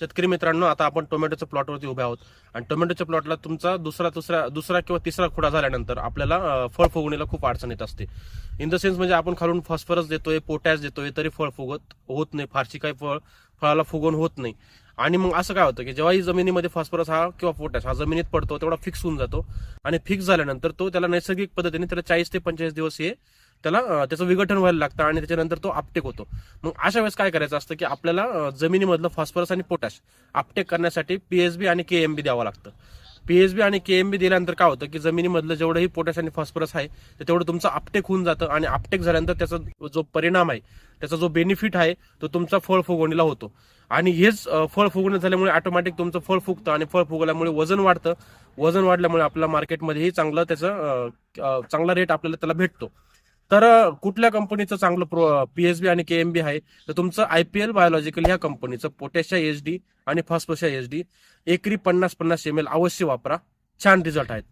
शेतकरी मित्रांनो आता आपण टोमॅटोच्या प्लॉटवरती उभे आहोत. आणि टोमॅटोच्या प्लॉटला तुमचा दुसरा दुसरा दुसरा किंवा तिसरा खुडा झाल्यानंतर आपल्याला फळ फुगणीला खूप अडचण येत असते. इन द सेन्स म्हणजे आपण खालून फॉस्फरस देतोय पोटॅश देतोय तरी फळ फुगत होत नाही. फारशी काही फळ फळाला फुगवून होत नाही. आणि मग असं काय होतं की जेव्हाही जमिनीमध्ये फॉस्फरस हा किंवा पोटॅश हा जमिनीत पडतो तेवढा फिक्स होऊन जातो. आणि फिक्स झाल्यानंतर तो त्याला नैसर्गिक पद्धतीने त्याला चाळीस ते पंचेचाळीस दिवस हे त्याला त्याचं विघटन व्हायला लागतं आणि त्याच्यानंतर तो आपटेक होतो. मग अशा वेळेस काय करायचं असतं की आपल्याला जमिनीमधलं फॉस्फरस आणि पोटॅश आपटेक करण्यासाठी पीएसबी आणि केएमबी द्यावं लागतं. पीएसबी आणि केएमबी दिल्यानंतर काय होतं की जमिनीमधलं जेवढंही पोटॅश आणि फॉस्फरस आहे ते तेवढं तुमचं आपटेक होऊन जातं आणि आपटेक झाल्यानंतर त्याचा जो परिणाम आहे त्याचा जो बेनिफिट आहे तो तुमचा फळ फुगवणीला होतो. आणि हेच फळ फुगवणी झाल्यामुळे ऑटोमॅटिक तुमचं फळ फुगतं आणि फळ फुगवल्यामुळे वजन वाढतं. वजन वाढल्यामुळे आपल्याला मार्केटमध्येही चांगलं त्याचं चांगला रेट आपल्याला त्याला भेटतो. तर कुठल्या कंपनीचं चांगलं प्रो पीएसबी आणि केएमबी आहे? तर तुमचं आयपीएल बायोलॉजिकल ह्या कंपनीचं पोटॅशिया एच डी आणि फॉस्फोशिया एच डी एकरी पन्नास पन्नास एम एल अवश्य वापरा. छान रिझल्ट आहेत.